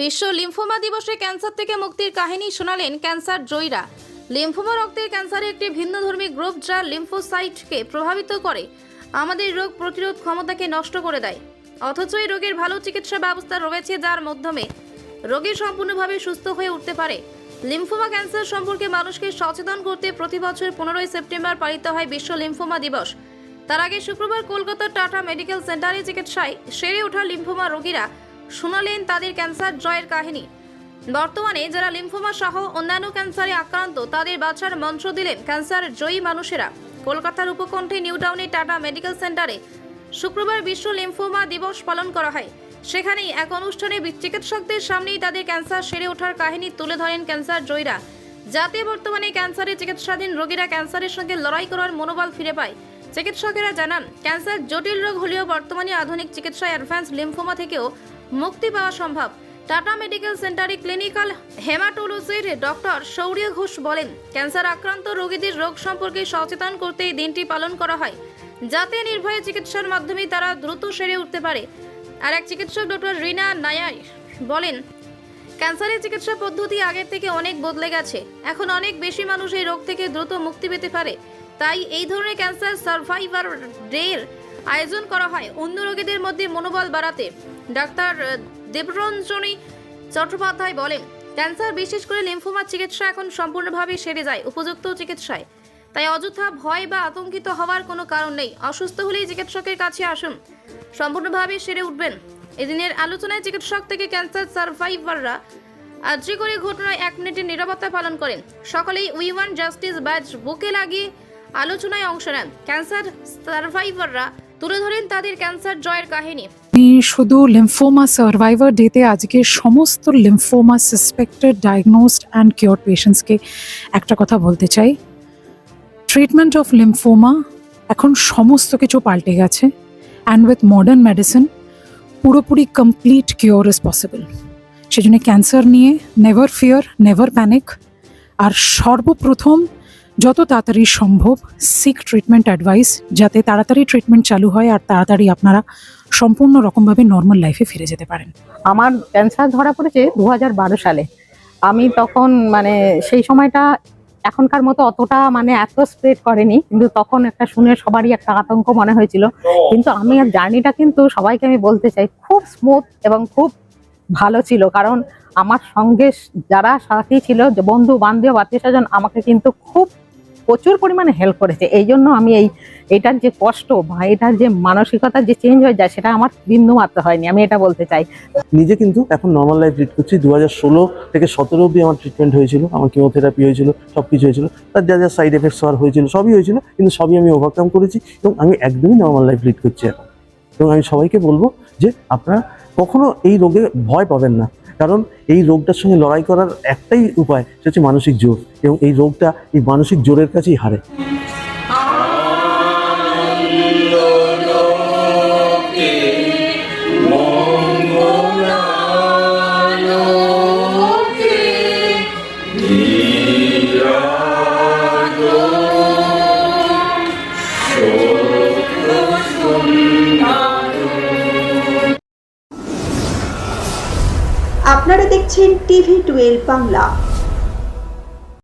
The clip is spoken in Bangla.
বিশ্ব লিম্ফোমা দিবসে ক্যান্সার থেকে মুক্তির কাহিনী শোনালেন ক্যান্সার জয়ীরা। লিম্ফোমা রক্তের ক্যান্সারের একটি ভিন্নধর্মী গ্রুপ যা লিম্ফোসাইটকে প্রভাবিত করে, আমাদের রোগ প্রতিরোধ ক্ষমতাকে নষ্ট করে দেয়। অথচ এই রোগের ভালো চিকিৎসা ব্যবস্থা রয়েছে যার মাধ্যমে রোগী সম্পূর্ণভাবে সুস্থ হয়ে উঠতে পারে। লিম্ফোমা ক্যান্সার সম্পর্কে মানুষকে সচেতন করতে প্রতি বছর পনেরোই সেপ্টেম্বর পালিত হয় বিশ্ব লিম্ফোমা দিবস। তার আগে শুক্রবার কলকাতার টাটা মেডিকেল সেন্টারে চিকিৎসায় সেরে ওঠা লিম্ফোমা রোগীরা শোনালেন তাদের ক্যান্সার জয়ের কাহিনী। বর্তমানে যারা লিম্ফোমা সহ অন্যান্য ক্যান্সারে আক্রান্ত, তাদের বাঁচার মন্ত্র দিলেন ক্যান্সার জয়ী মানুষেরা। কলকাতার উপকণ্ঠে নিউ টাউনে টাটা মেডিকেল সেন্টারে শুক্রবার বিশ্ব লিম্ফোমা দিবস পালন করা হয়। সেখানেই এক অনুষ্ঠানে চিকিৎসকদের সামনেই তাদের ক্যান্সার সেরে ওঠার কাহিনী তুলে ধরেন ক্যান্সার জয়ীরা। যাতে বর্তমানে ক্যান্সারে চিকিৎসাধীন রোগীরা ক্যান্সারের সঙ্গে লড়াই করার মনোবল ফিরে পায়। চিকিৎসকেরা জানান, ক্যান্সার জটিল রোগ হলেও বর্তমানে আধুনিক চিকিৎসায় অ্যাডভান্স লিম্ফোমা থেকেও মুক্তি পাওয়া সম্ভব। টাটা মেডিকেল সেন্টারে ক্লিনিক্যাল হেমাটোলজির ডক্টর শৌর্য ঘোষ বলেন, ক্যান্সার আক্রান্ত রোগীদের রোগ সম্পর্কে সচেতন করতে এই দিনটি পালন করা হয়। যাতে নির্ভয়ে চিকিৎসার মাধ্যমে তারা দ্রুত সেরে উঠতে পারে। আর এক চিকিৎসক ডক্টর রিনা নায়ার বলেন, ক্যান্সারের চিকিৎসা পদ্ধতি আগের থেকে অনেক বদলে গেছে। এখন অনেক বেশি মানুষ এই রোগ থেকে দ্রুত মুক্তি পেতে পারে। তাই এই ধরনের ক্যান্সার সার্ভাইভার ডের আয়োজন করা হয়। অন্য রোগীদের মধ্যে মনোবল বাড়াতে ডাক্তার দেবরঞ্জনী চট্টোপাধ্যায় বলেন, ক্যান্সার বিশেষ করে লিম্ফোমা চিকিৎসা এখন সম্পূর্ণভাবে সেরে যায় উপযুক্ত চিকিৎসায়। তাই অযথা ভয় বা আতঙ্কিত হওয়ার কোনো কারণ নেই। অসুস্থ হলেই চিকিৎসকের কাছে আসুন। সম্পূর্ণভাবে সেরে উঠবেন। এদিনের আলোচনায় চিকিৎসক থেকে ক্যান্সার সার্ভাইভাররা আর্জি করে ঘটনায় এক মিনিটের নিরাপত্তা পালন করেন। সকলেই উই ওয়ান জাস্টিস ব্যাচ বুকে লাগিয়ে আলোচনায় অংশ নেন। ক্যান্সার সার্ভাইভাররা তুলে ধরেন তাদের ক্যান্সার জয়ের কাহিনী। শুধু লিম্ফোমা সার্ভাইভার ডেতে আজকে সমস্ত lymphoma suspected diagnosed and cure পেশেন্টসকে একটা কথা বলতে চাই। ট্রিটমেন্ট অফ লিম্ফোমা এখন সমস্ত কিছু পাল্টে গেছে অ্যান্ড উইথ মডার্ন মেডিসিন পুরোপুরি কমপ্লিট কিওর ইজ পসিবল সেজন্য ক্যান্সার নিয়ে নেভার ফিয়ার নেভার প্যানিক আর সর্বপ্রথম যত তাড়াতাড়ি সম্ভব সিক ট্রিটমেন্ট অ্যাডভাইস যাতে তাড়াতাড়ি ট্রিটমেন্ট চালু হয় আর তাড়াতাড়ি আপনারা সম্পূর্ণ রকমভাবে নর্মাল লাইফে ফিরে যেতে পারেন। আমার ক্যান্সার ধরা পড়েছে দু হাজার বারো সালে। আমি তখন মানে সেই সময়টা এখনকার মতো অতটা মানে এত স্প্রেড করেনি, কিন্তু তখন একটা শুনে সবারই একটা আতঙ্ক মনে হয়েছিল। কিন্তু আমি আর জার্নিটা কিন্তু সবাইকে আমি বলতে চাই, খুব স্মুথ এবং খুব ভালো ছিল। কারণ আমার সঙ্গে যারা সাথী ছিল বন্ধু বান্ধব আত্মীয় স্বজন আমাকে কিন্তু খুব প্রচুর পরিমাণে হেল্প করেছে। এই জন্য আমি এই, এটার যে কষ্ট বা এটার যে মানসিকতার যে চেঞ্জ হয়ে যায়, সেটা আমার বিন্দু মাত্র হয়নি। আমি এটা বলতে চাই। নিজে কিন্তু এখন নর্মাল লাইফ লিড করছি। দু হাজার ষোলো থেকে সতেরো অব্দি আমার ট্রিটমেন্ট হয়েছিল। আমার কেমোথেরাপি হয়েছিল সব কিছু হয়েছিল। তার যা যা সাইড এফেক্টস হওয়ার হয়েছিল, সবই হয়েছিল। কিন্তু সবই আমি ওভারকাম করেছি এবং আমি একদমই নর্মাল লাইফ লিড করছি এখন। এবং আমি সবাইকে বলব যে আপনারা কখনো এই রোগে ভয় পাবেন না। কারণ এই রোগটার সঙ্গে লড়াই করার একটাই উপায় সেটা হচ্ছে মানসিক জোর এবং এই রোগটা এই মানসিক জোরের কাছেই হারে। আপনারা দেখছেন টিভি টুয়েলভ বাংলা।